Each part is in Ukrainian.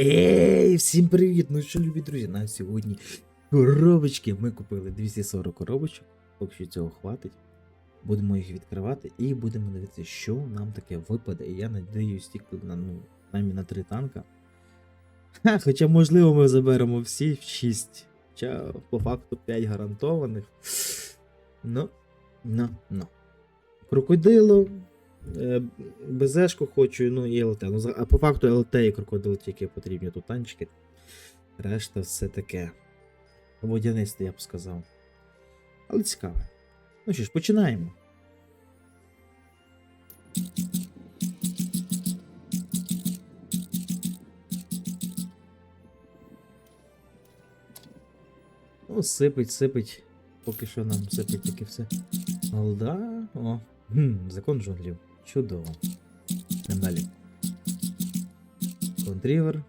Ей, всім привіт! Ну що, любі друзі, на сьогодні коробочки. Ми купили 240 коробочок, поки що цього хватить. Будемо їх відкривати і будемо дивитися, що нам таке випаде. І я надіюсь тільки на, ну, намі на 3 танка. Ха, хоча, можливо, ми заберемо всі в 6. Хоча по факту 5 гарантованих. Ну, ну, ну. Крокодило. Е, БЗшку хочу, ну і ЛТ. Ну, а по факту ЛТ і крокодил тільки потрібні тут танчики. Решта все таке. Водянисте, я б сказав. Але цікаве. Ну що ж, починаємо. Ну, сипить, сипить. Поки що нам сипить таке все. Голда. О. Закон джунглів. Чудово. Йдемо далі. Контрівер.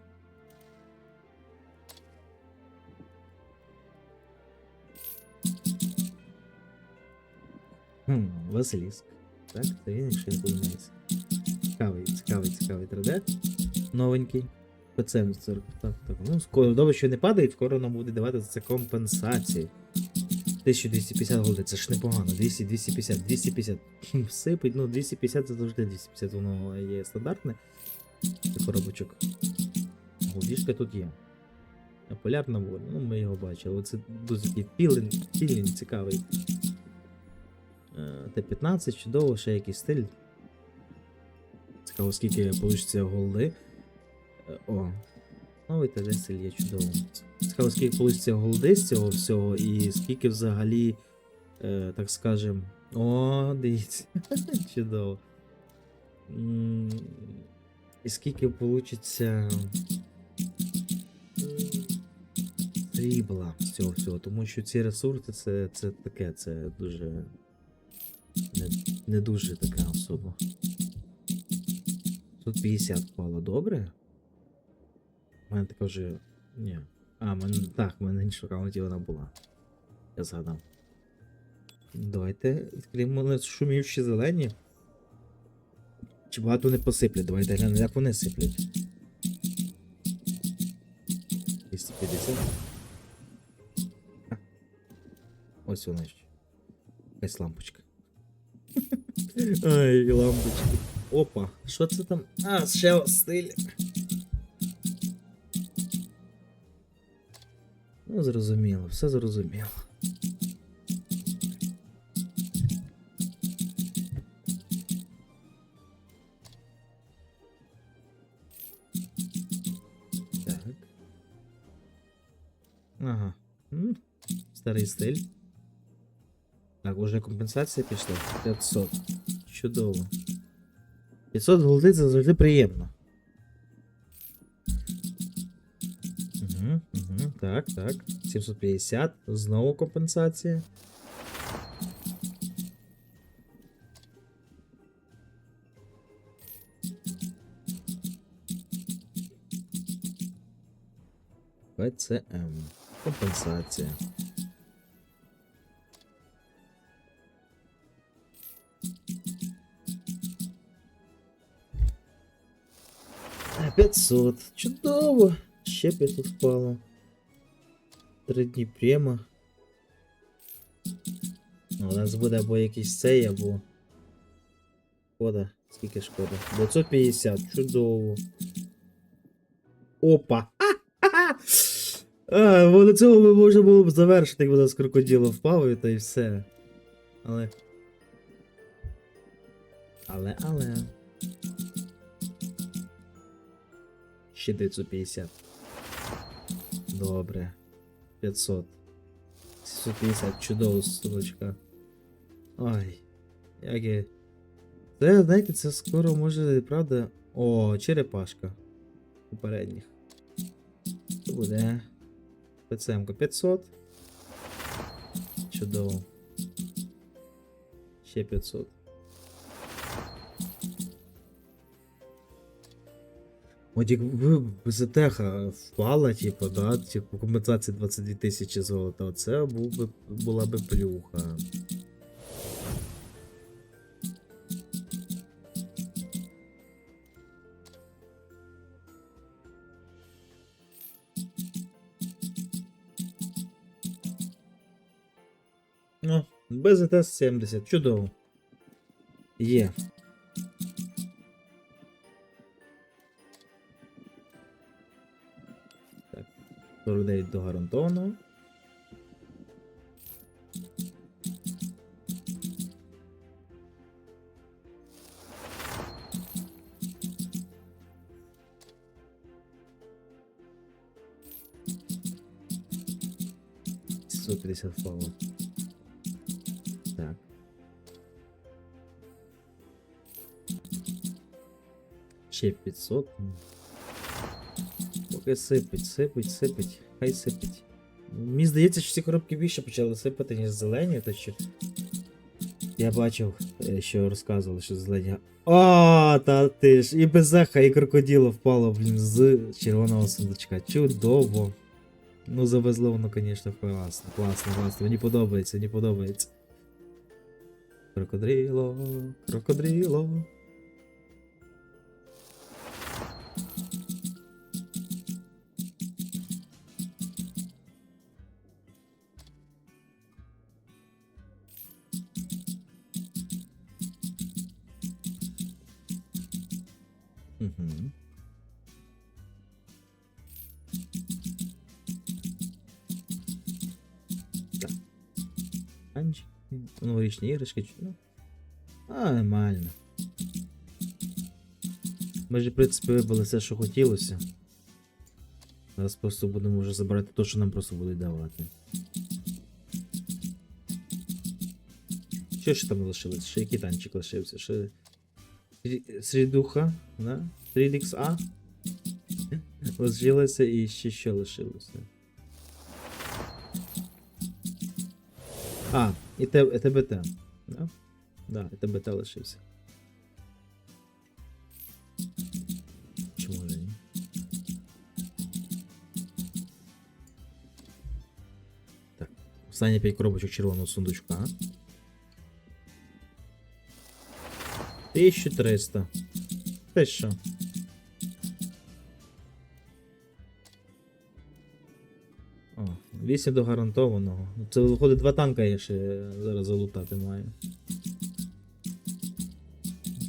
Хм, Василіск. Так, це він, якщо не помиляюся. Цікавий, цікавий, цікавий 3D. Новенький. ПЦМ 40. Так, так. Ну, скоро добре, що не падає, скоро нам буде давати за це компенсації. 1250 голди, це ж непогано. 200, 250, 250. Хм, Сипить, ну 250 це завжди 250, воно є стандартне. Це коробочок. Голдішка тут є. Полярна воля, ну ми його бачили. Оце дуже такий пілін, пілін цікавий. Е, Т-15, чудово, ще якийсь стиль. Цікаво, скільки вийде голди. Е, О, новий ТД стиль є чудово. Цікаво, скільки вийде голди з цього всього, і скільки взагалі, е, так скажем. О, дивіться. Чудово. І скільки вийде срібла з цього всього, тому що ці ресурси це, це таке, це дуже. Не, не дуже така особа. Тут 50 впало, добре? У мене така вже. Ні. А, мене, так, в мене інша аккаунті вона була. Я згадав. Давайте відкриємо шумівші зелені. Чи багато не посиплять? Давайте глянемо, як вони сиплять. 250. А. Ось вона ще. Якась лампочка. Ай, лампочки. Опа, що це там? А, ще стиль. Ну, зрозуміло, все зрозуміло. Так. Ага. М, Старий стиль. Так, уже компенсація пішла. 500. Чудово. 500 голди це завжди приємно. Так, так. 750. Знову компенсація. ПЦМ. Компенсація. 500. Чудово. Ще 500 впало. Три дні прямо. Ну, у нас буде або якийсь цей, або. Шкода. Скільки шкода? 950. Чудово. Опа! А, бо до цього би можна було б завершити, якби нас крокодило впав і та й все. Але. Але, але. Ще 950. Добре. 500. 750. Чудово, сумочка. Ой. Як я... Це, знаєте, це скоро може, правда. О, черепашка. Попередніх. Це буде. ПЦМ 500. Чудово. Ще 500. От якби Безотеха впала, типу, да, типу, компенсації 22 тисячі золота, це був би, була би плюха. Ну, БЗТ 70, чудово. Є. Yeah. 49 до гарантованого. Сто пятьдесят фалов. Так. Ще 500. Поки сипить, сипить, сипить. Хай сипить. Мені здається, що ці коробки більше почали сипати, ніж зелені, то що. Я бачив, е, що розказували, що зелені. О, та ти ж, і безеха, і крокодило впало, блін, з червоного сундучка. Чудово. Ну, завезло воно, звісно, класно, класно, класно. Мені подобається, мені подобається. Крокодріло, крокодріло. Угу. Новорічні іграшки. Ну. А, нормально. Ми ж, в принципі, вибили все, що хотілося. Зараз просто будемо вже забирати те, що нам просто будуть давати. Що ще там лишилось? Ще який танчик лишився? Ще... Срі- Срідуха, да? 3XA. Лишилося і ще що лишилося. А, і ТБТ. Да? Да, і ТБТ лишився. Чому ж ні? Так, останні 5 коробочок червоного сундучка. 1300. Те що? О, 8 до гарантованого. Ну, Це виходить два танка я ще зараз залутати маю.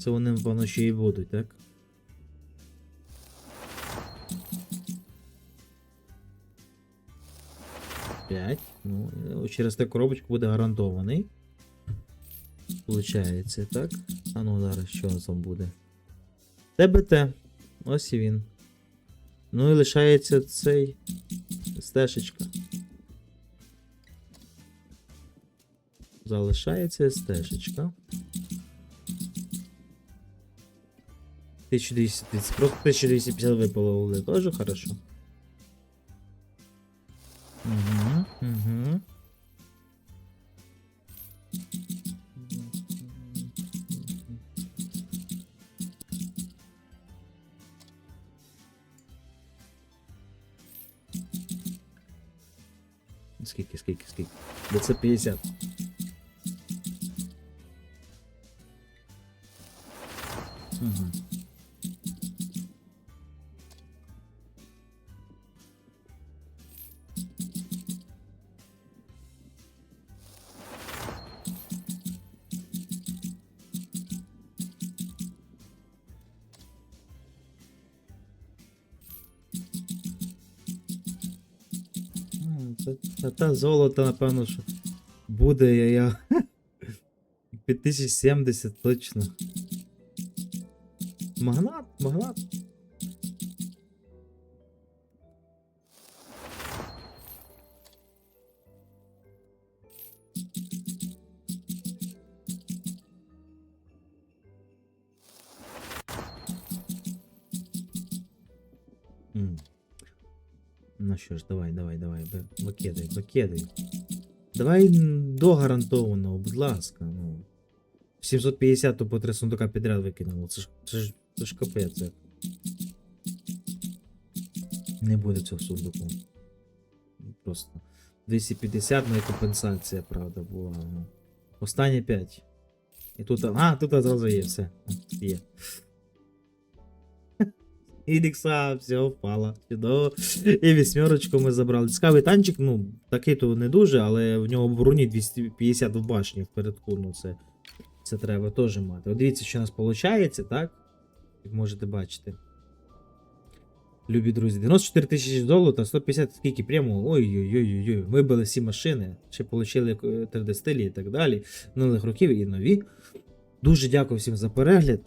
Це вони, напевно, ще і будуть, так? П'ять. Ну, через те коробочку буде гарантований. Получається, так? А ну зараз що там буде? ТБТ. Ось і він. Ну і лишається цей стежечка. Залишається стежечка. 1230. Просто 1250 випало уже тоже хорошо. Угу, угу. Де це 50. Угу. Це, та, та золото, напевно, що буде я. я... 5070 точно. Магнат, магнат. Ну що ж, давай, давай, давай, ви- викидай, викидай. Давай до гарантованого, будь ласка. Ну. 750 то по три сундука підряд викинуло. Це ж, це ж, це ж капець. Не буде цього сундуку. Просто 250 на компенсація, правда, була. Ну. Останні 5. І тут. А, тут одразу є все. Є. Індекса, все, впала. Чудово. І вісьмерочку ми забрали. Цікавий танчик, ну, такий то не дуже, але в нього в броні 250 в башні впередку, ну це, це треба теж мати. От дивіться, що у нас виходить, так? Як можете бачити. Любі друзі, 94 тисячі золота, 150 скільки прямо. Ой-ой-ой, вибили всі машини, ще отримали 3D стилі і так далі. Минулих років і нові. Дуже дякую всім за перегляд.